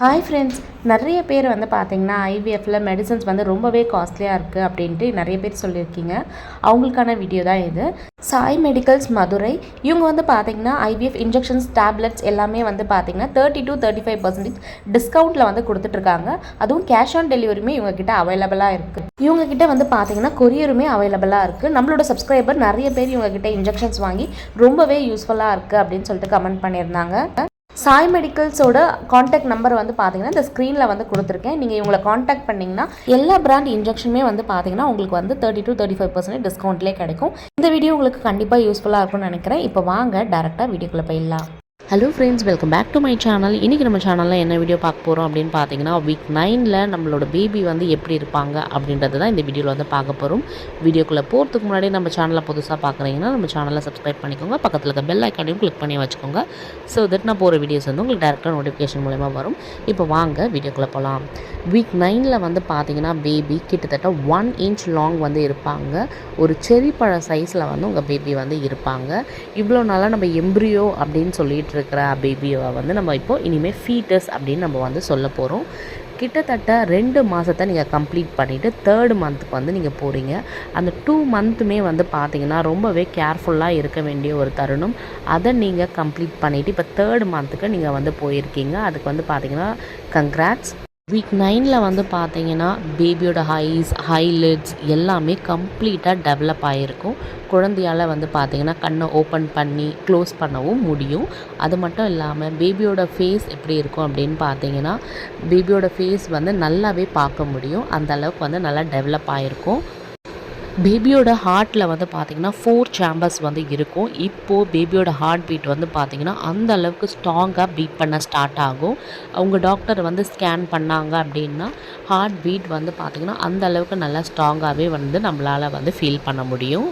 Hi friends நிறைய பேர் வந்து பார்த்திங்கன்னா ஐவிஎஃப்பில் மெடிசன்ஸ் வந்து ரொம்பவே காஸ்ட்லியாக இருக்குது அப்படின்ட்டு நிறைய பேர் சொல்லியிருக்கீங்க. அவங்களுக்கான வீடியோ தான் இது. சாய் மெடிக்கல்ஸ் மதுரை இவங்க வந்து பார்த்தீங்கன்னா ஐவிஎஃப் இன்ஜெக்ஷன்ஸ் டேப்லெட்ஸ் எல்லாமே வந்து பார்த்தீங்கன்னா thirty to thirty five percentage டிஸ்கவுண்ட்டில் வந்து கொடுத்துட்ருக்காங்க. அதுவும் கேஷ் ஆன் டெலிவரியுமே இவங்கக்கிட்ட அவைலபிளாக இருக்குது இவங்கக்கிட்ட வந்து பார்த்தீங்கன்னா கொரியருமே அவைலபிளாக இருக்குது நம்மளோட சப்ஸ்கிரைபர் நிறைய பேர் இவங்கக்கிட்ட இன்ஜெக்ஷன்ஸ் வாங்கி ரொம்பவே யூஸ்ஃபுல்லாக இருக்குது அப்படின்னு சொல்லிட்டு கமெண்ட் பண்ணியிருந்தாங்க. சாய் மெடிக்கல்ஸோட காண்டாக்ட் நம்பர் வந்து பார்த்தீங்கன்னா இந்த ஸ்க்ரீனில் வந்து கொடுத்துருக்கேன். நீங்கள் இவங்களை காண்டாக்ட் பண்ணிங்கன்னா எல்லா பிராண்ட் இன்ஜெக்ஷனுமே வந்து பார்த்தீங்கன்னா உங்களுக்கு வந்து thirty to thirty five percent டிஸ்கவுண்ட்லேயே கிடைக்கும். இந்த வீடியோ உங்களுக்கு கண்டிப்பாக யூஸ்ஃபுல்லாக இருக்கும்னு நினைக்கிறேன். இப்போ வாங்க டேரெக்டாக வீடியோக்குள்ளே போயிடலாம். Hello friends welcome back to my channel இன்றைக்கி நம்ம சேனலில் என்ன வீடியோ பார்க்க போகிறோம் அப்படின்னு பார்த்தீங்கன்னா வீக் நைனில் நம்மளோட பேபி வந்து எப்படி இருப்பாங்க அப்படின்றது தான் இந்த வீடியோவில் வந்து பார்க்க போகிறோம் வீடியோக்குள்ளே போகிறதுக்கு முன்னாடி நம்ம சேனலை புதுசாக பார்க்குறீங்கன்னா நம்ம சேனலை சப்ஸ்கிரைப் பண்ணிக்கோங்க. பக்கத்தில் இருக்க பெல் ஐக்கானையும் கிளிக் பண்ணி வச்சுக்கோங்க. ஸோ தட் நான் போகிற வீடியோஸ் வந்து உங்களுக்கு டேரெக்டாக நோட்டிஃபிகேஷன் மூலயமா வரும். இப்போ வாங்க வீடியோக்குள்ளே போகலாம் வீக் நைனில் வந்து பார்த்தீங்கன்னா பேபி கிட்டத்தட்ட ஒன் இன்ச் லாங் வந்து இருப்பாங்க. ஒரு செரி பழ சைஸில் வந்து உங்கள் பேபி வந்து இருப்பாங்க. இவ்வளோ நாளாக நம்ம எம்ப்ரியோ அப்படின்னு சொல்லிட்டு இருக்கிற பேபியை வந்து நம்ம இப்போ இனிமேல் ஃபீட்டஸ் அப்படின்னு நம்ம வந்து சொல்ல போகிறோம் கிட்டத்தட்ட ரெண்டு மாதத்தை நீங்கள் கம்ப்ளீட் பண்ணிவிட்டு தேர்டு மந்த்துக்கு வந்து நீங்கள் போகிறீங்க அந்த டூ மந்த்துமே வந்து பார்த்தீங்கன்னா ரொம்பவே கேர்ஃபுல்லாக இருக்க வேண்டிய ஒரு தருணம். அதை நீங்கள் கம்ப்ளீட் பண்ணிவிட்டு இப்போ தேர்டு மந்த்துக்கு நீங்கள் வந்து போயிருக்கீங்க. அதுக்கு வந்து பார்த்தீங்கன்னா கங்க்ராட்ஸ் வீக் நைனில் வந்து பார்த்தீங்கன்னா பேபியோட ஹைஸ் ஹைலிட்ஸ் எல்லாமே கம்ப்ளீட்டாக டெவலப் ஆகிருக்கும் குழந்தையால் வந்து பார்த்தீங்கன்னா கண்ணை ஓப்பன் பண்ணி க்ளோஸ் பண்ணவும் முடியும். அது மட்டும் இல்லாமல் பேபியோட ஃபேஸ் எப்படி இருக்கும் அப்படின்னு பார்த்தீங்கன்னா பேபியோட ஃபேஸ் வந்து நல்லாவே பார்க்க முடியும். அந்த அளவுக்கு வந்து நல்லா டெவலப் ஆகிருக்கும் பேபியோட ஹார்ட்டில் வந்து பார்த்திங்கன்னா ஃபோர் சேம்பர்ஸ் வந்து இருக்கும். இப்போது பேபியோட ஹார்ட் பீட் வந்து பார்த்திங்கன்னா அந்த அளவுக்கு ஸ்ட்ராங்காக பீட் பண்ண ஸ்டார்ட் ஆகும். அவங்க டாக்டர் வந்து ஸ்கேன் பண்ணாங்க அப்படின்னா ஹார்ட் பீட் வந்து பார்த்திங்கன்னா அந்த அளவுக்கு நல்லா ஸ்ட்ராங்காகவே வந்து நம்மளால் வந்து ஃபீல் பண்ண முடியும்.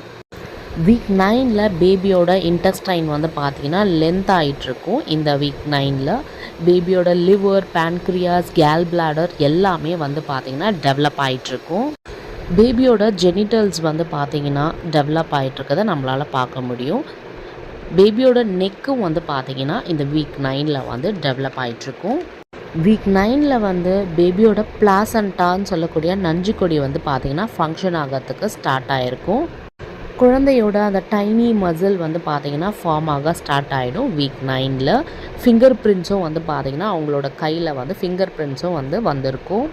வீக் நைனில் பேபியோட இன்டஸ்டைன் வந்து பார்த்திங்கன்னா லென்த் ஆகிட்டுருக்கும் இந்த வீக் நைனில் பேபியோட லிவர் பேன்க்ரியாஸ் கேல் பிளாடர் எல்லாமே வந்து பார்த்திங்கன்னா டெவலப் ஆகிட்டுருக்கும் பேபியோட ஜெனிட்டல்ஸ் வந்து பார்த்திங்கன்னா டெவலப் ஆகிட்டுருக்கத நம்மளால் பார்க்க முடியும். பேபியோட நெக்கும் வந்து பார்த்திங்கன்னா இந்த வீக் நைனில் வந்து டெவலப் ஆகிட்டுருக்கும் வீக் நைனில் வந்து பேபியோட பிளாசண்டான்னு சொல்லக்கூடிய நஞ்சு கொடி வந்து பார்த்திங்கன்னா ஃபங்க்ஷன் ஆகிறதுக்கு ஸ்டார்ட் ஆகிருக்கும் குழந்தையோட அந்த டைனி மசில் வந்து பார்த்திங்கன்னா ஃபார்ம் ஆக ஸ்டார்ட் ஆகிடும் வீக் நைனில் ஃபிங்கர் பிரிண்ட்ஸும் வந்து பார்த்திங்கன்னா அவங்களோட கையில் வந்து ஃபிங்கர் பிரிண்ட்ஸும் வந்து வந்திருக்கும்.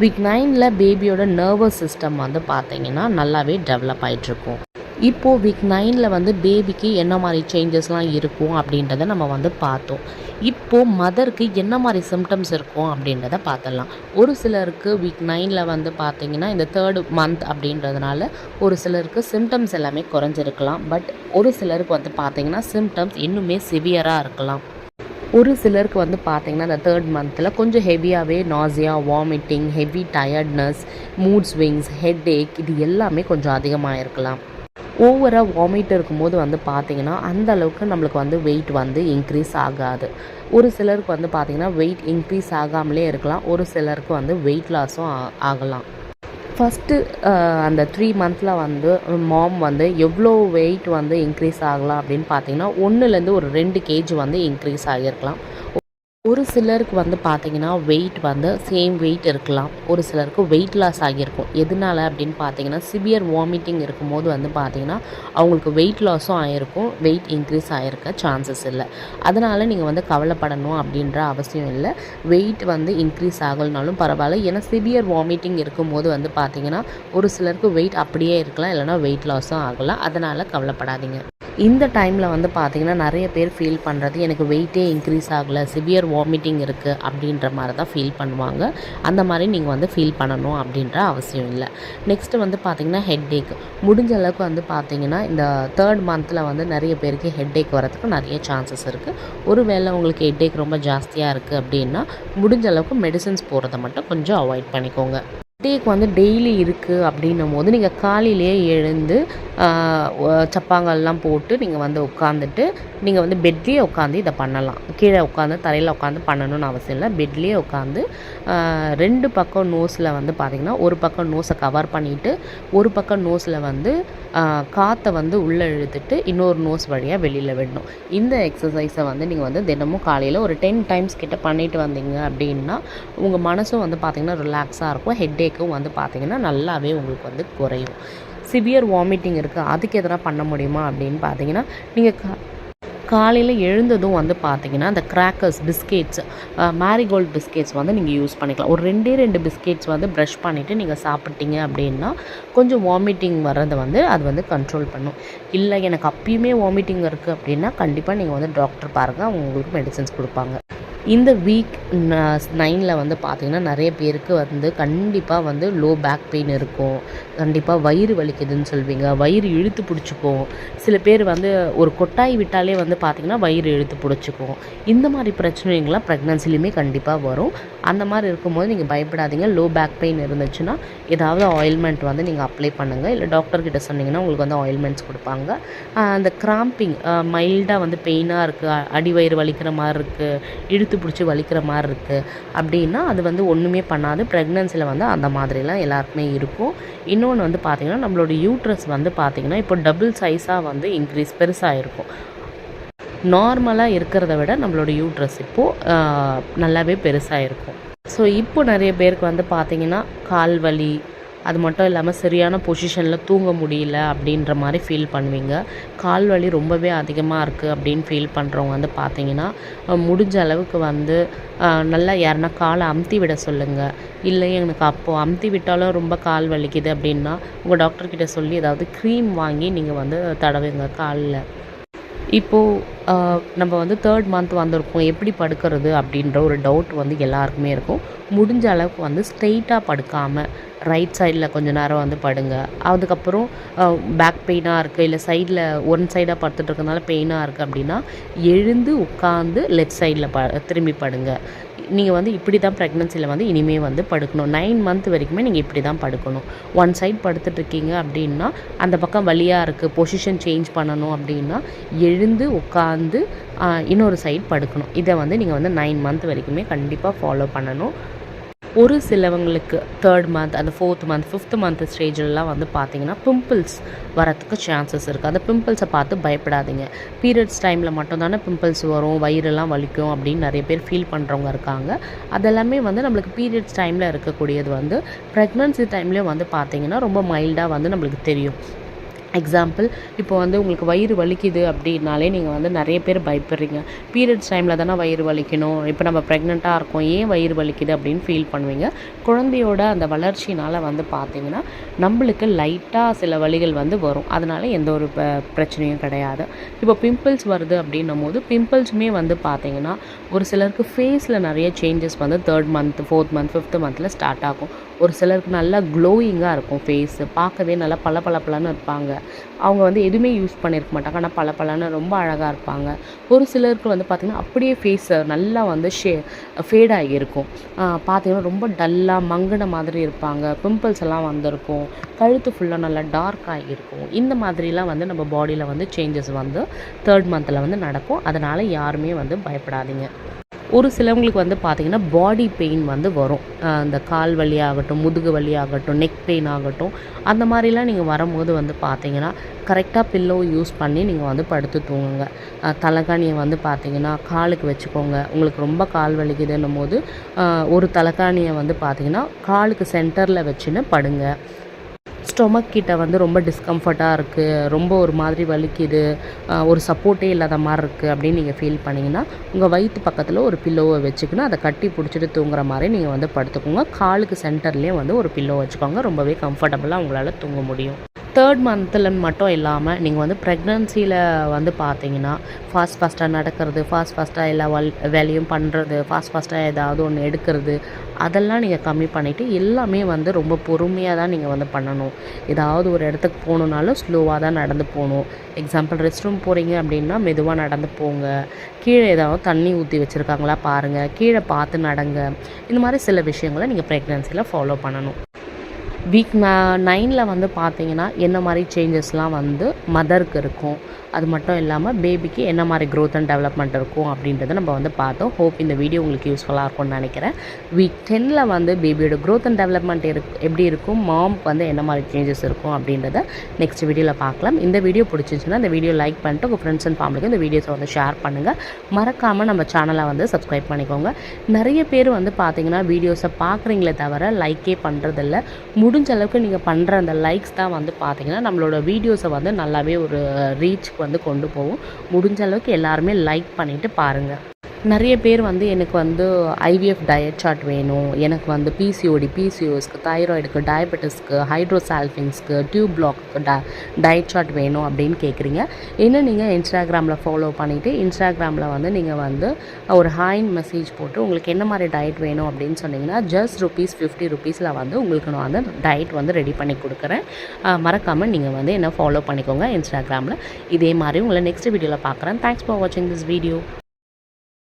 வீக் நைனில் பேபியோட நர்வஸ் சிஸ்டம் வந்து பார்த்தீங்கன்னா நல்லாவே டெவலப் ஆகிட்டுருக்கும் இப்போது வீக் நைனில் வந்து பேபிக்கு என்ன மாதிரி சேஞ்சஸ்லாம் இருக்கும் அப்படின்றத நம்ம வந்து பார்த்தோம். இப்போது மதருக்கு என்ன மாதிரி சிம்டம்ஸ் இருக்கும் அப்படின்றத பார்த்துடலாம். ஒரு சிலருக்கு வீக் நைனில் வந்து பார்த்திங்கன்னா இந்த தேர்டு மந்த் அப்படின்றதுனால ஒரு சிலருக்கு சிம்டம்ஸ் எல்லாமே குறைஞ்சிருக்கலாம். பட் ஒரு சிலருக்கு வந்து பார்த்திங்கன்னா சிம்டம்ஸ் இன்னுமே சிவியராக இருக்கலாம். ஒரு சிலருக்கு வந்து பார்த்திங்கன்னா இந்த தேர்ட் மந்தில் கொஞ்சம் ஹெவியாகவே nausea vomiting heavy tiredness mood swings headache இது எல்லாமே கொஞ்சம் அதிகமாக இருக்கலாம் ஓவராக வாமிட் இருக்கும்போது வந்து பார்த்திங்கன்னா அந்த அளவுக்கு நம்மளுக்கு வந்து வெயிட் வந்து இன்க்ரீஸ் ஆகாது. ஒரு சிலருக்கு வந்து பார்த்திங்கன்னா வெயிட் இன்க்ரீஸ் ஆகாமலே இருக்கலாம். ஒரு சிலருக்கு வந்து வெயிட் லாஸும் ஆகலாம். ஃபஸ்ட்டு uh, அந்த த்ரீ மந்தில் வந்து மாம் வந்து எவ்வளோ வெயிட் வந்து இன்க்ரீஸ் ஆகலாம் அப்படின்னு பார்த்தீங்கன்னா ஒன்றுலேருந்து ஒரு ரெண்டு கேஜி வந்து இன்க்ரீஸ் ஆகியிருக்கலாம். ஒரு சிலருக்கு வந்து பார்த்திங்கன்னா வெயிட் வந்து சேம் வெயிட் இருக்கலாம். ஒரு சிலருக்கு வெயிட் லாஸ் ஆகியிருக்கும். எதனால அப்படின்னு பார்த்தீங்கன்னா சிவியர் வாமிட்டிங் இருக்கும்போது வந்து பார்த்திங்கன்னா அவங்களுக்கு வெயிட் லாஸும் ஆகிருக்கும் வெயிட் இன்க்ரீஸ் ஆகிருக்க சான்சஸ் இல்லை. அதனால் நீங்கள் வந்து கவலைப்படணும் அப்படின்ற அவசியம் இல்லை. வெயிட் வந்து இன்க்ரீஸ் ஆகலனாலும் பரவாயில்ல. ஏன்னா சிவியர் வாமிட்டிங் இருக்கும்போது வந்து பார்த்திங்கன்னா ஒரு சிலருக்கு வெயிட் அப்படியே இருக்கலாம். இல்லைனா வெயிட் லாஸும் ஆகலாம் அதனால் கவலைப்படாதீங்க. இந்த டைமில் வந்து பார்த்திங்கன்னா நிறைய பேர் ஃபீல் பண்ணுறது எனக்கு வெயிட்டே இன்க்ரீஸ் ஆகலை சிவியர் வாமிட்டிங் இருக்குது அப்படின்ற மாதிரி தான் ஃபீல் பண்ணுவாங்க. அந்த மாதிரி நீங்கள் வந்து ஃபீல் பண்ணணும் அப்படின்ற அவசியம் இல்லை. நெக்ஸ்ட்டு வந்து பார்த்திங்கன்னா ஹெட் ஏக் முடிஞ்ச அளவுக்கு வந்து பார்த்திங்கன்னா இந்த தேர்ட் மந்தில் வந்து நிறைய பேருக்கு ஹெட் ஏக் வரதுக்கு நிறைய சான்சஸ் இருக்குது ஒருவேளை உங்களுக்கு ஹெட் ஏக் ரொம்ப ஜாஸ்தியாக இருக்குது அப்படின்னா முடிஞ்ச அளவுக்கு மெடிசன்ஸ் போகிறத மட்டும் கொஞ்சம் அவாய்ட் பண்ணிக்கோங்க. டேக் வந்து டெய்லி இருக்குது அப்படின்னும் போது நீங்கள் காலையிலேயே எழுந்து சப்பாங்கள்லாம் சப்பாங்கல்லாம் போட்டு நீங்கள் வந்து உட்காந்துட்டு நீங்கள் வந்து பெட்லேயே உட்காந்து இதை பண்ணலாம். கீழே உட்காந்து தரையில் உட்காந்து பண்ணணும்னு அவசியம் இல்லை. பெட்லேயே உட்காந்து ரெண்டு பக்கம் நோஸில் வந்து பார்த்திங்கன்னா ஒரு பக்கம் நோஸை கவர் பண்ணிவிட்டு ஒரு பக்கம் நோஸில் வந்து காற்றை வந்து உள்ளே இழுத்துட்டு இன்னொரு நோஸ் வழியாக வெளியில் விடணும். இந்த எக்ஸசைஸை வந்து நீங்கள் வந்து தினமும் காலையில் ஒரு டென் டைம்ஸ் கிட்ட பண்ணிட்டு வந்தீங்க அப்படின்னா உங்கள் மனசும் வந்து பார்த்திங்கன்னா ரிலாக்ஸாக இருக்கும். ஹெட்டேக்கும் வந்து பார்த்திங்கன்னா நல்லாவே உங்களுக்கு வந்து குறையும். சிவியர் வாமிட்டிங் இருக்குது அதுக்கு எதனா பண்ண முடியுமா அப்படின்னு பார்த்தீங்கன்னா நீங்கள் கா காலையில் எழுந்ததும் வந்து பார்த்தீங்கன்னா அந்த கிராக்கர்ஸ் பிஸ்கெட்ஸ் மேரிகோல்ட் பிஸ்கெட்ஸ் வந்து நீங்கள் யூஸ் பண்ணிக்கலாம். ஒரு ரெண்டே ரெண்டு பிஸ்கெட்ஸ் வந்து ப்ரஷ் பண்ணிவிட்டு நீங்கள் சாப்பிட்டீங்க அப்படின்னா கொஞ்சம் வாமிட்டிங் வர்றதை வந்து அது வந்து கண்ட்ரோல் பண்ணும். இல்லை எனக்கு அப்பயுமே வாமிட்டிங் இருக்குது அப்படின்னா கண்டிப்பாக நீங்கள் வந்து டாக்டர் பாருங்கள் அவங்க உங்களுக்கு மெடிசன்ஸ் கொடுப்பாங்க. இந்த வீக் நைனில் வந்து பார்த்திங்கன்னா நிறைய பேருக்கு வந்து கண்டிப்பாக வந்து லோ பேக் பெயின் இருக்கும். கண்டிப்பாக வயிறு வலிக்குதுன்னு சொல்வீங்க. வயிறு இழுத்து பிடிச்சிக்கும். சில பேர் வந்து ஒரு கொட்டாய் விட்டாலே வந்து பார்த்திங்கன்னா வயிறு இழுத்து பிடிச்சிக்கும். இந்த மாதிரி பிரச்சனைகள்லாம் ப்ரெக்னன்சிலையுமே கண்டிப்பாக வரும். அந்த மாதிரி இருக்கும்போது நீங்கள் பயப்படாதீங்க. லோ பேக் பெயின் இருந்துச்சுன்னா ஏதாவது ஆயில்மெண்ட் வந்து நீங்கள் அப்ளை பண்ணுங்கள் இல்லை டாக்டர்கிட்ட சொன்னீங்கன்னா உங்களுக்கு வந்து ஆயில்மெண்ட்ஸ் கொடுப்பாங்க. அந்த கிராம்பிங் மைல்டாக வந்து பெயினாக இருக்குது அடி வயிறு வலிக்கிற மாதிரி இருக்குது இழுத்து பிடிச்சி வலிக்கிற மாதிரி இருக்குது அப்படின்னா அது வந்து ஒன்றுமே பண்ணாது. ப்ரெக்னன்சியில் வந்து அந்த மாதிரிலாம் எல்லாருக்குமே இருக்கும். இன்னொன்று வந்து பார்த்திங்கன்னா நம்மளோட யூட்ரஸ் வந்து பார்த்திங்கன்னா இப்போ டபுள் சைஸாக வந்து இன்க்ரீஸ் பெருசாக இருக்கும். நார்மலாக இருக்கிறத விட நம்மளோட யூட்ரஸ் இப்போது நல்லாவே பெருசாக இருக்கும். ஸோ இப்போ நிறைய பேருக்கு வந்து பார்த்திங்கன்னா கால் வலி அது மட்டும் இல்லாமல் சரியான பொசிஷனில் தூங்க முடியல அப்படின்ற மாதிரி ஃபீல் பண்ணுவீங்க. கால் வலி ரொம்பவே அதிகமாக இருக்குது அப்படின்னு ஃபீல் பண்ணுறவங்க வந்து பார்த்தீங்கன்னா முடிஞ்ச அளவுக்கு வந்து நல்லா யாருன்னா காலை அமுத்தி விட சொல்லுங்கள் இல்லை எனக்கு அப்போது அமுத்தி விட்டாலும் ரொம்ப கால் வலிக்குது அப்படின்னா உங்கள் டாக்டர்கிட்ட சொல்லி ஏதாவது க்ரீம் வாங்கி நீங்கள் வந்து தடவுங்க காலில். இப்போது நம்ம வந்து தேர்ட் மந்த் வந்திருக்கோம். எப்படி படுக்கிறது அப்படின்ற ஒரு டவுட் வந்து எல்லாருக்குமே இருக்கும். முடிஞ்ச அளவுக்கு வந்து ஸ்ட்ரெயிட்டாக படுக்காமல் ரைட் சைடில் கொஞ்ச நேரம் வந்து படுங்க. அதுக்கப்புறம் பேக் பெயினாக இருக்குது இல்லை சைடில் ஒன் சைடாக படுத்துட்டு இருக்கனால பெயினாக இருக்குது அப்படின்னா எழுந்து உட்காந்து லெஃப்ட் சைடில் ப திரும்பி படுங்க. நீங்கள் வந்து இப்படி தான் ப்ரெக்னென்சியில் வந்து இனிமேல் வந்து படுக்கணும். நைன் மந்த் வரைக்குமே நீங்கள் இப்படி தான் படுக்கணும் ஒன் சைட் படுத்துட்ருக்கீங்க அப்படின்னா அந்த பக்கம் வழியாக இருக்குது பொசிஷன் சேஞ்ச் பண்ணணும் அப்படின்னா எழுந்து உட்காந்து வந்து இன்னொரு சைட் படுக்கணும். இதை வந்து நீங்கள் வந்து நைன் மந்த் வரைக்குமே கண்டிப்பாக ஃபாலோ பண்ணணும். ஒரு சிலவங்களுக்கு தேர்ட் மந்த் அந்த ஃபோர்த் மந்த் ஃபிஃப்த் மந்த் ஸ்டேஜிலலாம் வந்து பார்த்தீங்கன்னா பிம்பிள்ஸ் வரத்துக்கு சான்சஸ் இருக்குது அந்த பிம்பிள்ஸை பார்த்து பயப்படாதீங்க. பீரியட்ஸ் டைமில் மட்டும்தானே பிம்பிள்ஸ் வரும் வயிறெல்லாம் வலிக்கும் அப்படின்னு நிறைய பேர் ஃபீல் பண்ணுறவங்க இருக்காங்க. அதெல்லாமே வந்து நம்மளுக்கு பீரியட்ஸ் டைமில் இருக்கக்கூடியது வந்து ப்ரெக்னன்சி டைம்லேயும் வந்து பார்த்தீங்கன்னா ரொம்ப மைல்டாக வந்து நம்மளுக்கு தெரியும். எக்ஸாம்பிள் இப்போ வந்து உங்களுக்கு வயிறு வலிக்குது அப்படின்னாலே நீங்கள் வந்து நிறைய பேர் பயப்படுறீங்க. பீரியட்ஸ் டைமில் தானே வயிறு வலிக்கணும். இப்போ நம்ம ப்ரெக்னெண்ட்டாக இருக்கோம் ஏன் வயிறு வலிக்குது அப்படின்னு ஃபீல் பண்ணுவீங்க. குழந்தையோட அந்த வளர்ச்சினால் வந்து பார்த்தீங்கன்னா நம்மளுக்கு லைட்டாக சில வலிகள் வந்து வரும். அதனால் எந்த ஒரு ப- பிரச்சனையும் கிடையாது. இப்போ பிம்பிள்ஸ் வருது அப்படின்னும் போது பிம்பிள்ஸுமே வந்து பார்த்தீங்கன்னா ஒரு சிலருக்கு ஃபேஸில் நிறைய சேஞ்சஸ் வந்து third month fourth month fifth மந்தில் ஸ்டார்ட் ஆகும். ஒரு சிலருக்கு நல்லா க்ளோயிங்காக இருக்கும் ஃபேஸு பார்க்கவே நல்லா பள இருப்பாங்க. அவங்க வந்து எதுவுமே யூஸ் பண்ணியிருக்க மாட்டாங்க. ஆனால் பளபளன்னு ரொம்ப அழகாக இருப்பாங்க. ஒரு சிலருக்கு வந்து பார்த்திங்கன்னா அப்படியே ஃபேஸ் நல்லா வந்து ஷே ஃபேட் ஆகியிருக்கும். பார்த்திங்கன்னா ரொம்ப டல்லாக மங்கின மாதிரி இருப்பாங்க. பிம்பிள்ஸ் எல்லாம் வந்திருக்கும். கழுத்து ஃபுல்லாக நல்லா டார்க் ஆகியிருக்கும். இந்த மாதிரிலாம் வந்து நம்ம பாடியில் வந்து சேஞ்சஸ் வந்து தேர்ட் மந்தில் வந்து நடக்கும். அதனால் யாருமே வந்து பயப்படாதீங்க. ஒரு சிலவங்களுக்கு வந்து பார்த்திங்கன்னா பாடி பெயின் வந்து வரும். இந்த கால் வலியாகட்டும் முதுகு வலியாகட்டும் நெக் பெயின் ஆகட்டும் அந்த மாதிரிலாம் நீங்கள் வரும்போது வந்து பார்த்திங்கன்னா கரெக்டாக பில்லோ யூஸ் பண்ணி நீங்கள் வந்து படுத்து தூங்குங்க. தலைகாணியை வந்து பார்த்திங்கன்னா காலுக்கு வச்சுக்கோங்க. உங்களுக்கு ரொம்ப கால் வலிக்குதுன்னும் போது ஒரு தலைகாணியை வந்து பார்த்தீங்கன்னா காலுக்கு சென்டரில் வச்சுன்னு படுங்க. ஸ்டொமக் கிட்ட வந்து ரொம்ப டிஸ்கம்ஃபர்ட்டாக இருக்குது ரொம்ப ஒரு மாதிரி வலிக்குது. ஒரு சப்போர்ட்டே இல்லாத மாதிரி இருக்குது அப்படின்னு நீங்கள் ஃபீல் பண்ணிங்கன்னா உங்கள் வயிற்று பக்கத்தில் ஒரு பில்லோவை வச்சுக்கணும் அதை கட்டி பிடிச்சிட்டு தூங்குற மாதிரி நீங்கள் வந்து படுத்துக்கோங்க. காலுக்கு சென்டர்லேயே வந்து ஒரு பில்லோ வச்சுக்கோங்க. ரொம்பவே கம்ஃபர்டபுளாக உங்களால் தூங்க முடியும். தேர்ட் மந்த்துலன்னு மட்டும் இல்லாமல் நீங்கள் வந்து ப்ரெக்னன்சியில் வந்து பார்த்தீங்கன்னா ஃபாஸ்ட் ஃபாஸ்ட்டாக நடக்கிறது ஃபாஸ்ட் ஃபாஸ்ட்டாக எல்லா வல் வேலையும் பண்ணுறது ஃபாஸ்ட் ஃபாஸ்ட்டாக ஏதாவது ஒன்று எடுக்கிறது அதெல்லாம் நீங்கள் கம்மி பண்ணிவிட்டு எல்லாமே வந்து ரொம்ப பொறுமையாக தான் நீங்கள் வந்து பண்ணணும். ஏதாவது ஒரு இடத்துக்கு போகணுன்னாலும் ஸ்லோவாக தான் நடந்து போகணும். எக்ஸாம்பிள் ரெஸ்ட் ரூம் போகிறீங்க அப்படின்னா மெதுவாக நடந்து போங்க. கீழே ஏதாவது தண்ணி ஊற்றி வச்சுருக்காங்களா பாருங்கள் கீழே பார்த்து நடங்க. இந்த மாதிரி சில விஷயங்களை நீங்கள் ப்ரெக்னன்சியில் ஃபாலோ பண்ணணும். வீக் நைனில் வந்து பார்த்தீங்கன்னா என்ன மாதிரி சேஞ்சஸ்லாம் வந்து மதருக்கு இருக்கும். அது மட்டும் இல்லாமல் பேபிக்கு என்ன மாதிரி க்ரோத் அண்ட் டெவலப்மெண்ட் இருக்கும் அப்படின்றத நம்ம வந்து பார்த்தோம். ஹோப் இந்த வீடியோ உங்களுக்கு யூஸ்ஃபுல்லாக இருக்கும்னு நினைக்கிறேன். வீக் டென்னில் வந்து பேபியோட க்ரோத் அண்ட் டெவலப்மெண்ட் இருக்கு எப்படி இருக்கும்? மாம் வந்து என்ன மாதிரி சேஞ்சஸ் இருக்கும் அப்படின்றத நெக்ஸ்ட் வீடியோவில் பார்க்கலாம். இந்த வீடியோ பிடிச்சிருந்துச்சுன்னா இந்த வீடியோ லைக் பண்ணிட்டு உங்கள் ஃப்ரெண்ட்ஸ் அண்ட் ஃபேமிலிக்கு இந்த வீடியோஸை வந்து ஷேர் பண்ணுங்கள் மறக்காமல் நம்ம சேனலை வந்து சப்ஸ்கிரைப் பண்ணிக்கோங்க. நிறைய பேர் வந்து பார்த்தீங்கன்னா வீடியோஸை பார்க்குறீங்களே தவிர லைக்கே பண்ணுறதில்ல முடிஞ்ச அளவுக்கு நீங்கள் பண்ணுற அந்த லைக்ஸ் தான் வந்து பார்த்தீங்கன்னா நம்மளோட வீடியோஸை வந்து நல்லாவே ஒரு ரீச் வந்து கொண்டு போகும் முடிஞ்ச அளவுக்கு எல்லாருமே லைக் பண்ணிவிட்டு பாருங்கள் நிறைய பேர் வந்து எனக்கு வந்து ஐவிஎஃப் டயட் சார்ட் வேணும். எனக்கு வந்து பிசிஓடி பிசிஓஸ்க்கு தைராய்டுக்கு டயபெட்டிஸ்க்கு ஹைட்ரோசால்ஃபிங்ஸ்க்கு டியூப் பிளாக்கு ட டயட் சார்ட் வேணும் அப்படின்னு கேட்குறீங்க இன்னும் நீங்கள் இன்ஸ்டாகிராமில் ஃபாலோ பண்ணிவிட்டு இன்ஸ்டாகிராமில் வந்து நீங்கள் வந்து ஒரு ஹாயின் மெசேஜ் போட்டு உங்களுக்கு என்ன மாதிரி டயட் வேணும் அப்படின்னு சொன்னீங்கன்னா ஜஸ்ட் ருபீஸ் ஃபிஃப்டி ருபீஸில் வந்து உங்களுக்கு நான் வந்து டயட் வந்து ரெடி பண்ணி கொடுக்குறேன். மறக்காமல் நீங்கள் வந்து என்ன ஃபாலோ பண்ணிக்கோங்க இன்ஸ்டாகிராமில் இதே மாதிரி உங்களை நெக்ஸ்ட் வீடியோவில் பார்க்குறேன் தேங்க்ஸ் ஃபார் வாட்சிங் திஸ் வீடியோ